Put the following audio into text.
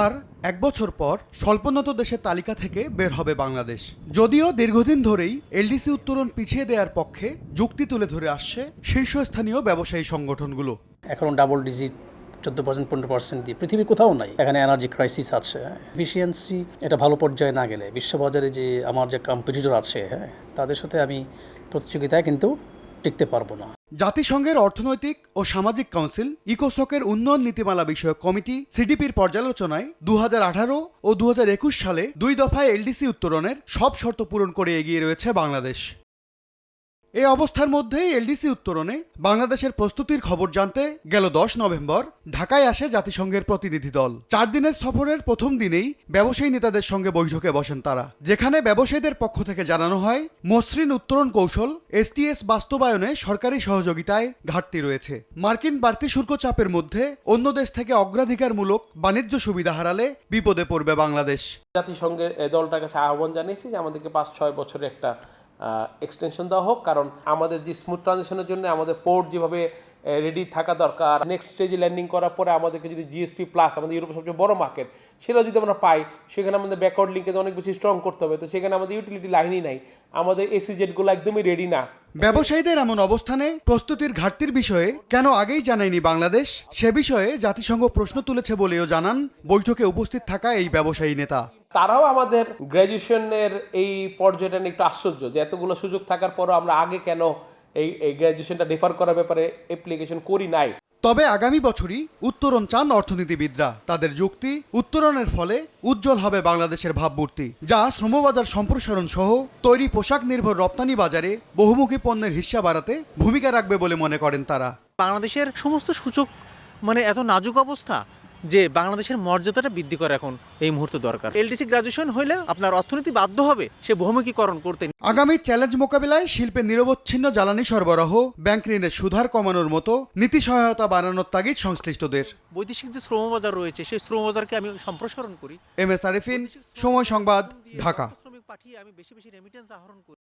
আর এক বছর পর স্বল্পোন্নত দেশের তালিকা থেকে বের হবে বাংলাদেশ। যদিও দীর্ঘদিন ধরেই এলডিসি উত্তরণ পিছিয়ে দেওয়ার পক্ষে যুক্তি তুলে ধরে আসছে শীর্ষস্থানীয় ব্যবসায়ী সংগঠনগুলো। এখন ডাবল ডিজিট চোদ্দ পার্সেন্ট পনেরো পার্সেন্ট দিয়ে পৃথিবীর কোথাও নাই। এখানে এনার্জি ক্রাইসিস আছে এফিসিয়েন্সি এটা ভালো পর্যায়ে না গেলে, বিশ্ববাজারে যে আমার যে কম্পিটিটর আছে হ্যাঁ তাদের সাথে আমি প্রতিযোগিতায় কিন্তু টিকতে পারব না। জাতিসংঘের অর্থনৈতিক ও সামাজিক কাউন্সিল, ইকোসকের উন্নয়ন নীতিমালা বিষয়ক কমিটি, সিডিপির পর্যালোচনায় দু হাজার আঠারো ও দু হাজার একুশ সালে দুই দফায় এলডিসি উত্তরণের সব শর্ত পূরণ করে এগিয়ে রয়েছে বাংলাদেশ। এই অবস্থার মধ্যেই এলডিসি উত্তরণে বাংলাদেশের প্রস্তুতির খবর জানতে গেল দশ নভেম্বর, ঢাকায় আসে জাতিসংঘের প্রতিনিধি দল। চার দিনের সফরের প্রথম দিনেই ব্যবসায়ী নেতাদের সঙ্গে বৈঠকে বসেন তারা। যেখানে ব্যবসায়ীদের পক্ষ থেকে জানানো হয়, মসৃণ উত্তরণ কৌশল এসটিএস বাস্তবায়নে সরকারি সহযোগিতায় ঘাটতি রয়েছে। মার্কিন বাড়তি শুল্ক চাপের মধ্যে অন্য দেশ থেকে অগ্রাধিকারমূলক বাণিজ্য সুবিধা হারালে বিপদে পড়বে বাংলাদেশ। জাতিসংঘের দলটার কাছে আহ্বান জানিয়েছি যে আমাদেরকে পাঁচ ছয় বছরের একটা এক্সটেনশন দেওয়া হোক। কারণ আমাদের যে স্মুথ ট্রানজেকশনের জন্য আমাদের পোর্ট যেভাবে রেডি থাকা দরকার নেক্সট স্টেজে ল্যান্ডিং করার পরে আমাদেরকে যদি জিএসপি প্লাস আমাদের ইউরোপের সবচেয়ে বড় মার্কেট সেটা যদি আমরা পাই, সেখানে আমাদের ব্যাকওয়ার্ড লিঙ্কেজ অনেক বেশি স্ট্রং করতে হবে। তো সেখানে আমাদের ইউটিলিটি লাইনই নাই। আমাদের এসি জেটগুলো একদমই রেডি না। ব্যবসায়ীদের এমন অবস্থানে প্রস্তুতির ঘাটতির বিষয়ে কেন আগেই জানায়নি বাংলাদেশ? সে বিষয়ে জাতিসংঘ প্রশ্ন তুলেছে বলেও জানান বৈঠকে উপস্থিত থাকা এই ব্যবসায়ী নেতা। তারাও আমাদের গ্র্যাজুয়েশনের এই পর্যায়টা নিয়ে একটু আশ্চর্য যে এতগুলো সুযোগ থাকার পরও আমরা আগে কেন এই এই গ্র্যাজুয়েশনটা ডিফার করার ব্যাপারে অ্যাপ্লিকেশন করি নাই। তবে আগামী বছরই উত্তরণ চান অর্থনীতিবিদরা। তাদের যুক্তি উত্তরণের ফলে উজ্জ্বল হবে বাংলাদেশের ভাবমূর্তি যা শ্রমবাজার সম্প্রসারণ সহ তৈরি পোশাক নির্ভর রপ্তানি বাজারে বহুমুখী পণ্যের হিস্সা বাড়াতে ভূমিকা রাখবে বলে মনে করেন তারা। বাংলাদেশের সমস্ত সূচক মানে এত নাজুক অবস্থা যে বাংলাদেশের মর্যাদাটা বৃদ্ধি করা এখন এই মুহূর্তে দরকার। এলডিসি গ্রাজুয়েশন হলে আপনার অর্থনীতি বাধ্য হবে সে বহুমুখীকরণ করতে। আগামী চ্যালেঞ্জ মোকাবিলায় শিল্পের নিরবচ্ছিন্ন জ্বালানি সরবরাহ ব্যাংক ঋণের সুধার কমানোর মতো নীতি সহায়তা বাড়ানোর তাগিদ সংশ্লিষ্টদের। বৈদেশিক যে শ্রমবাজার রয়েছে সেই শ্রমবাজারকে আমি সম্প্রসারণ করি। এম এস আরিফিন সময় সংবাদ ঢাকা। শ্রমিক পাঠিয়ে আমি বেশি বেশি রেমিটেন্স আহরণ করি।